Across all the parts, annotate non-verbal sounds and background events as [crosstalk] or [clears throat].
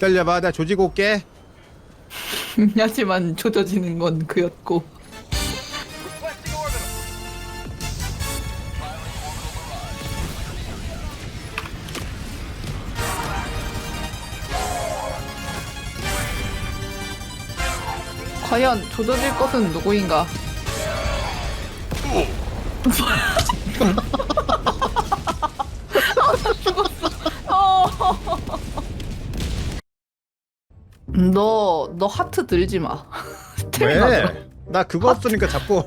기다려봐. 나 조지고 올게. [laughs] 하지만 조져지는 건 그였고. 과연 조져질 것은 누구인가? [laughs] 너, 너 하트 들지 마. [laughs] 스태미나 들어. 왜? 나 그거 없으니까 자꾸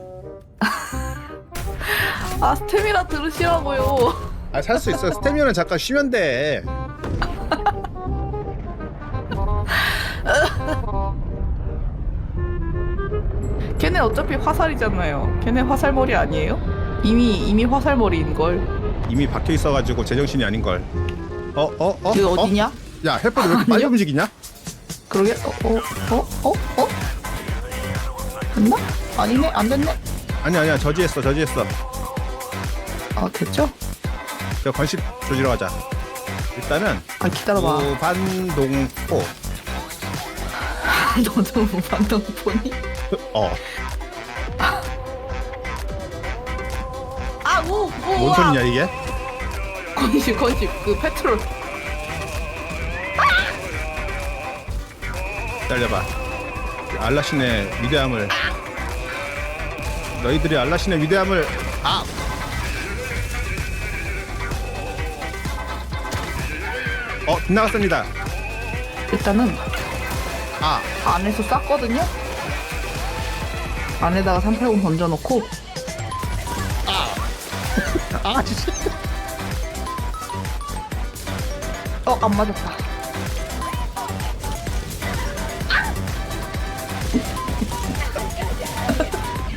아, 스태미나 들으시라고요. 아 살 수 있어 스태미너는 잠깐 쉬면 돼 [laughs] 걔네 어차피 화살이잖아요. 걔네 화살머리 아니에요? 이미, 이미 화살머리인걸. 이미 박혀 있어가지고 제정신이 아닌걸 어? 어? 어? 어? 어디냐? 야 헬퍼도 왜 이렇게 빨리? 움직이냐? 그러게, 어, 어, 어, 어, 어? 됐나? 아니네, 안 됐네. 아니 아니야 저지했어 저지했어 아, 됐죠? 저 건식 조지러 가자 일단은 아, 기다려봐. 무반동포 [laughs] 너도 무반동 보니? 어 아, 오, 오. 뭔 소리냐 이게? 건식, 건식, 그 페트롤. 기다려봐 알라신의 위대함을 너희들이 알라신의 위대함을 아! 어 빗나갔습니다 일단은 아 안에서 쌌거든요? 안에다가 380 던져놓고 아, 진짜. 어, 안 맞았다.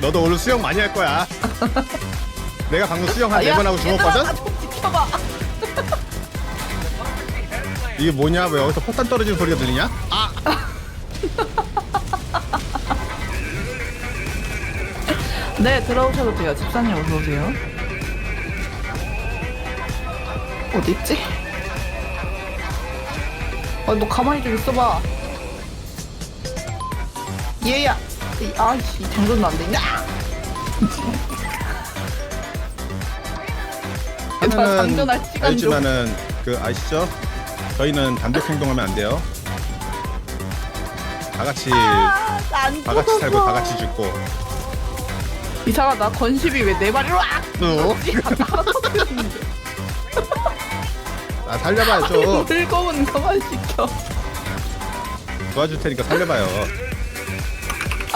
너도 오늘 수영 많이 할 거야. [laughs] 내가 방금 수영 한 네 번 하고 죽었거든? 나좀 지켜봐. [laughs] 이게 뭐냐? 왜 여기서 폭탄 떨어지는 소리가 들리냐? 아! [laughs] 네, 들어오셔도 돼요. 집사님 어서 오세요. 어디 있지? 어, 너 가만히 좀 있어봐. 얘야. 이- 아이씨, 장전도 안 되냐? 하나는 장전할 시간 좀. 알지만은 그 아시죠? 저희는 단독 행동하면 안 돼요. 다 같이 아, 안다 같이 살고. 다 같이 죽고. 이상하다. 건십이 왜 내 발이 와? 어? 하나 터뜨렸는데. [laughs] 아 살려봐요 좀 물고문 그만 시켜. 도와줄 테니까 살려봐요.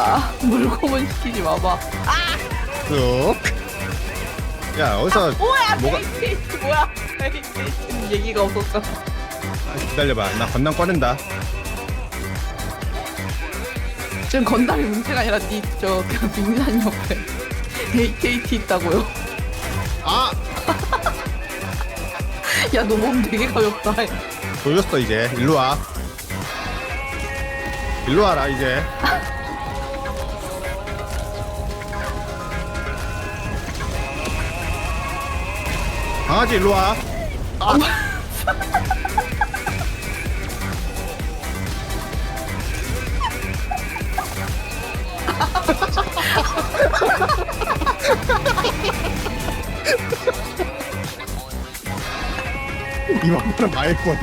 아, 물고문 시키지 마봐. 쭉. 야 어디서 뭐야, 뭐가 메이테이트 뭐야? 메이테이트는 얘기가 없었어. 아, 기다려봐 나 건담 꺼낸다. 지금 건담이 문제가 아니라 니저 그 빙산 옆에 AKT 있다고요. 아 [laughs] 야, 너 몸 되게 가볍다. 조졌어 이제 일로 와. 일로 와라 이제. 강아지 일로 와. 아. 이만큼 많이 뻔.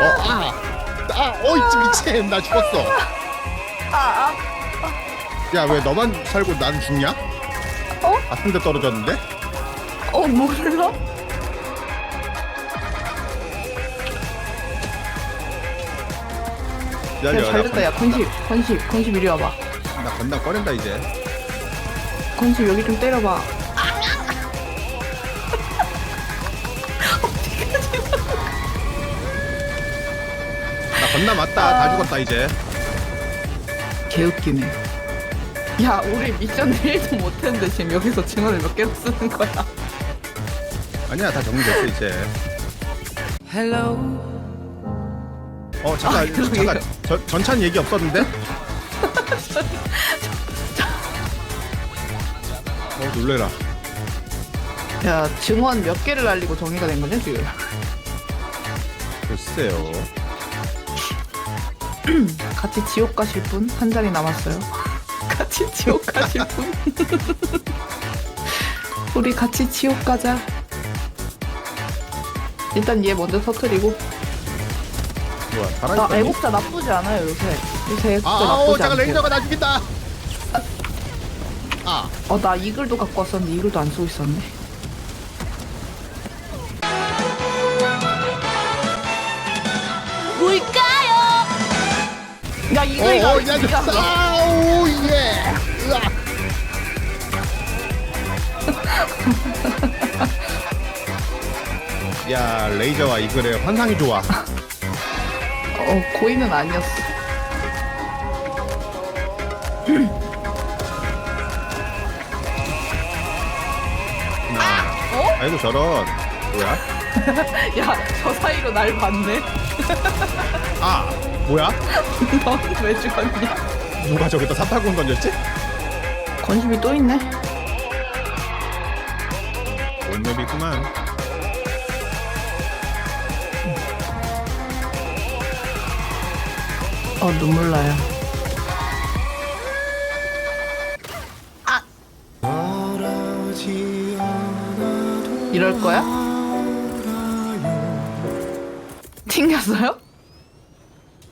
어, 아, 아, 어이, 미친, 나 죽었어. 아, 야, 왜 너만 살고 난 죽냐? 어? 아픈 데 떨어졌는데? 아, 어, 몰라? 기다려, 야, 잘 됐다. 나, 야, 건십, 건십, 건십 이리 와봐. 건- 나 건담 꺼낸다, 이제. 건십 여기 좀 때려봐. 나 건담 왔다, 다 죽었다, 이제. 개웃기네. 야, 우리 미션 1도 못했는데 지금 여기서 증언을 몇 개나 쓰는 거야? 아니야, 다 정리됐어, 이제. Hello. 어, 잠깐, 아, 그러게요. 잠깐. 전, 전찬 얘기 없었는데? [laughs] 어, 놀래라. 야, 증언 몇 개를 날리고 정리가 된 거냐, 지금? 글쎄요. [clears throat] 같이 지옥 가실 분 한 자리 남았어요. 같이 지옥 가실 분. [laughs] 우리 같이 지옥 가자. 일단 얘 먼저 터트리고. 뭐야, 아 살아있다니? 애국자 나쁘지 않아요 요새. 요새 애국자 아, 아우, 나쁘지 잠깐 않고. 레이저가 나 죽인다. 아, 어나 이글도 갖고 왔었는데 이글도 안 쓰고 있었네. 뭘까요? 야 어, 이글이가 어, 야, 진짜 야, 아우, 예. 야, 레이저와 이글의 환상이 좋아. [laughs] 어 고인은 아니었어. [laughs] 나. 어? 아이고 저런. 뭐야? [laughs] 야 저 사이로 날 봤네. 아, 뭐야? 넌 왜 죽었냐? 누가 저기다 사타구니 던졌지? 건심이 또 있네. 온맵이구만. 어 눈물 나요. 이럴 거야? 튕겼어요?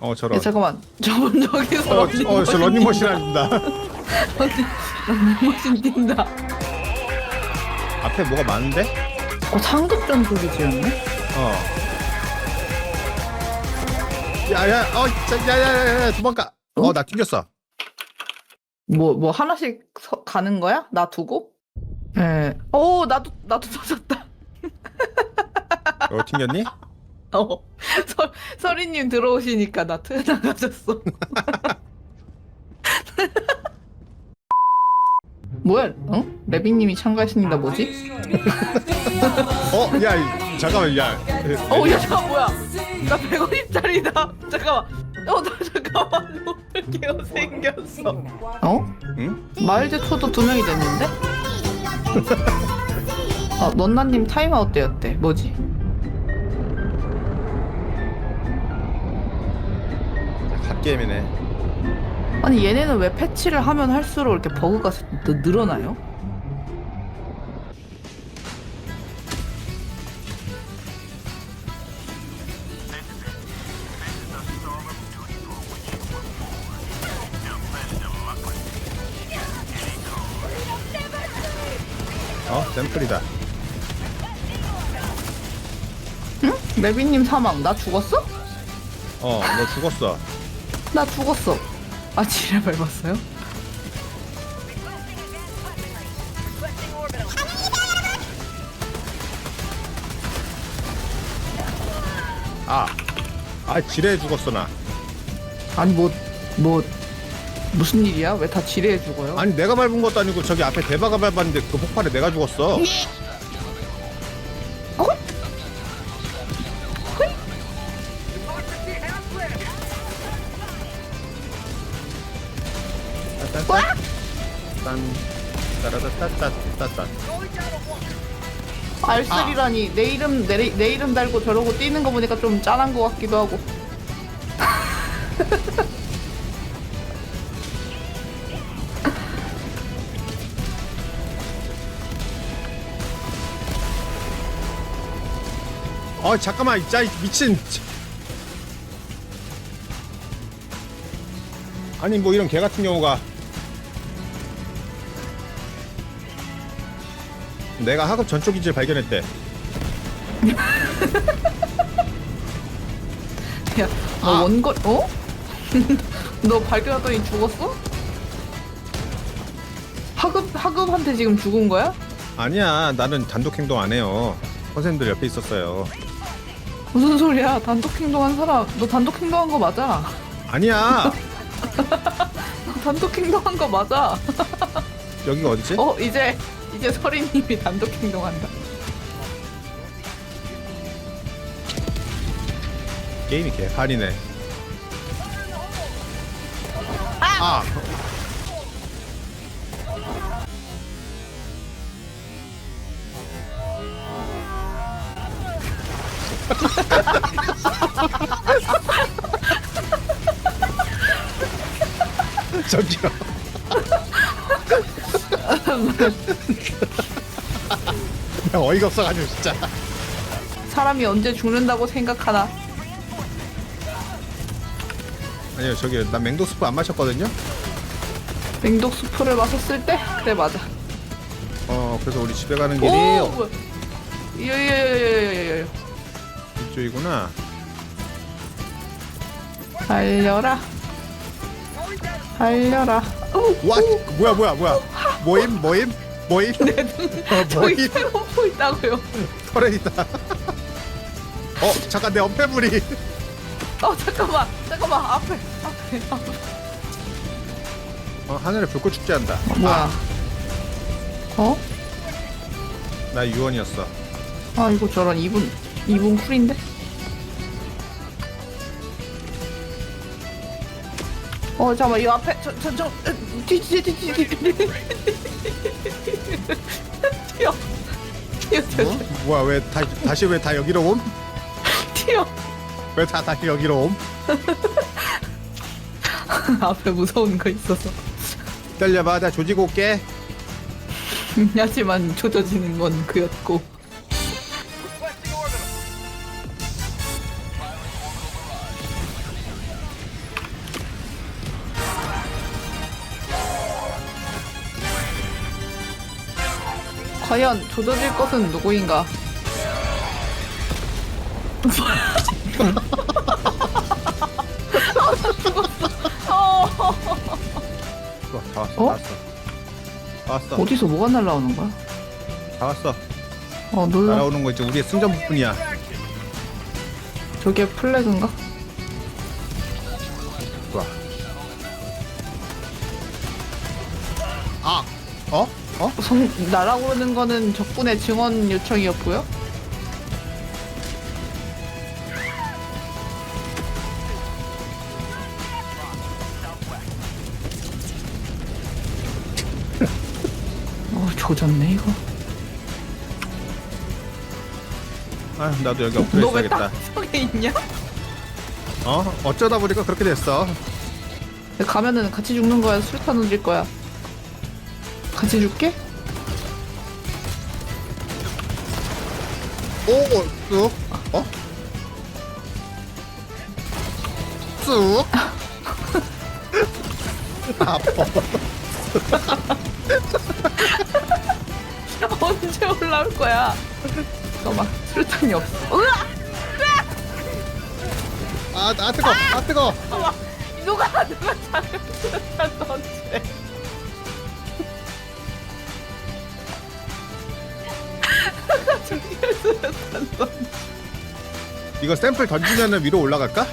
어, 저런. 야, 잠깐만. 저분 저기서 어, 어, 저 런닝머신 한다. 런닝머신 뛴다. 앞에 뭐가 많은데? 어 상급 전투기 지었네? 어. 야야, 어, 자, 야야야, 도망가. 어, 나 튕겼어. 뭐 뭐 하나씩 서- 가는 거야? 나 두고? 예. 오 나도 나도 터졌다. [laughs] 어, 튕겼니? 어. 서, 서리님 들어오시니까 나 트나가졌어. [laughs] 뭐야? 어? 레비님이 참가했습니다. 뭐지? 어, 야, 이- 잠깐만, 야. 어우 야 잠깐 뭐야? 나150 짜리다. [laughs] 잠깐만. 어, 나 잠깐만 [laughs] 놀게요 생겼어. 어? 응? 마일드 초도 두 명이 됐는데? [laughs] 어, 넌나님 타임아웃 때였대. 뭐지? 갓게임이네. 아니 얘네는 왜 패치를 하면 할수록 이렇게 버그가 느- 늘어나요? 응? 레비님 사망. 나 죽었어? 어, 너 죽었어. 나 죽었어. 아 지뢰 밟았어요? 아, 아, 지뢰에 죽었어, 나. 아니 뭐 뭐 무슨 일이야? 왜 다 지뢰에 죽어요? 아니, 내가 밟은 것도 아니고 저기 앞에 대바가 밟았는데 그 폭발에 내가 죽었어. 어? 알쓰리라니 내 이름 내, 내 이름 달고 저러고 뛰는 거 보니까 좀 짠한 거 같기도 하고. [laughs] 어, 잠깐만, 이 짜이 미친. 아니, 뭐 이런 개 같은 경우가. 내가 하급 전초 기지를 발견했대. 야, 너 아. 원거 어? [laughs] 너 발견하더니 죽었어? 하급 하급한테 지금 죽은 거야? 아니야, 나는 단독 행동 안 해요. 선생님들 옆에 있었어요. 무슨 소리야? 단독 행동한 사람, 너 단독 행동한 거 맞아? 아니야, 너 [laughs] 단독 행동한 거 맞아? 여기가 어디지? 어 이제 이제 서리님이 단독 행동한다. 게임이 개판이네. 아! [laughs] 저기요. [laughs] 야, 어이가 없어가지고 진짜. 사람이 언제 죽는다고 생각하나? 아니요 저기 난 맹독 스프 안 마셨거든요. 맹독 수프를 마셨을 때? 그래 맞아. 어 그래서 우리 집에 가는 길이 오 뭐야? 요요요요요요. 이쪽이구나. 달려라. 달려라. 오, 와 뭐야 뭐야 뭐야 모임 모임 모임 어, [laughs] 저기 모임 세모포 있다고요. 있다. 어 잠깐 내 엄폐물이 어 잠깐만 잠깐만 앞에 앞에 앞에. 어, 하늘에 불꽃 축제한다. 뭐야? 어? 나 유언이었어. 아 이거 저런 2분 2분 쿨인데? 어 잠깐만 이 앞에 저저저 뒤뒤 뒤뒤 [laughs] 튀어 튀어 튀어 어? 뭐야 왜 다, 다시 왜 다 여기로 옴? 튀어 왜 다 다시 여기로 옴? [laughs] 앞에 무서운 거 있어서 기다려봐 나 조지고 올게. [laughs] 하지만 조져지는 건 그였고 과연 조져질 것은 누구인가? 어, 좋아 다 왔어 어? 다 왔어. 다 왔어 어디서 뭐가 날라오는 거야? 다 왔어. 어 놀라 날아오는 거 이제 우리의 승전부뿐이야. 저게 플래그인가? 성, 날아오르는 거는 적군의 증언 요청이었고요. 어, 조졌네 이거. 아 나도 여기 엎드려 너왜 있어야겠다. 땅속에 있냐? 어? 어쩌다 보니까 그렇게 됐어. 가면은 같이 죽는 거야, 술탄 던질 거야. 같이 죽게? 오, 쑥. 어? 쑥. [laughs] 아파. [laughs] 언제 올라올 거야? 잠깐만, 술탄이 없어. 으아! 아, 아 뜨거. 아 뜨거. 잠깐만, 누가 누가 작은 술탄 던지 이거 샘플 던지면은 위로 올라갈까?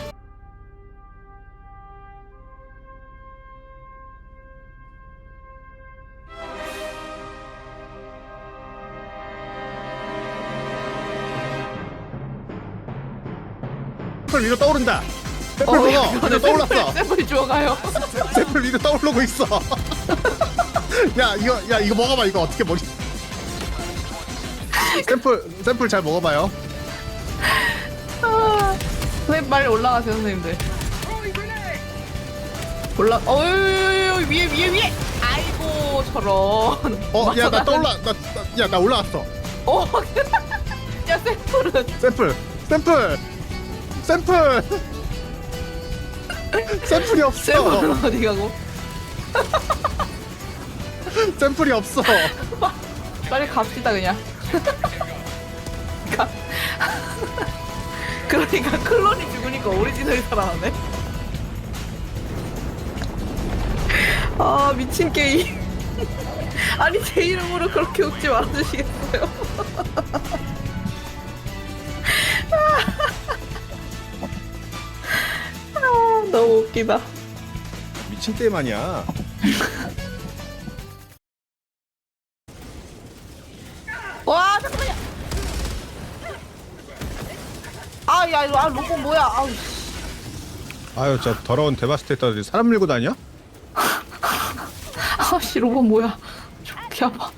샘플 위로 떠오른다. 샘플 먹어. 위로 떠올랐어. 샘플 주워가요. [laughs] 샘플 위로 떠오르고 있어. [laughs] 야 이거 야 이거 먹어봐 이거 어떻게 먹이? 샘플 샘플 잘 먹어봐요. 아, 선생님 빨리 올라가세요 선생님들. 올라 어유 위에 위에 위에! 아이고 저런 어 야 나 떠올라 나야 나 올라왔어. 어, [laughs] 야 샘플은? 샘플 샘플 샘플! 샘플이 없어. 샘플은 어디 가고? 샘플이 없어. 빨리 갑시다 그냥 [laughs] 그러니까 클론이 죽으니까 오리지널이 살아나네. 아 미친 게임. [laughs] 아니 제 이름으로 그렇게 웃지 말아주시겠어요? [laughs] 아, 너무 웃기다. 미친 아니야. [laughs] 야 이거 아 로봇 뭐야 아우 씨. 아유 저 더러운 데바스테이터들이 사람 밀고 다녀? 아씨 로봇 뭐야 좋게 아파